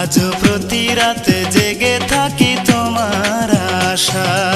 আজ প্রতি রাতে জেগে থাকি তোমার আশায়।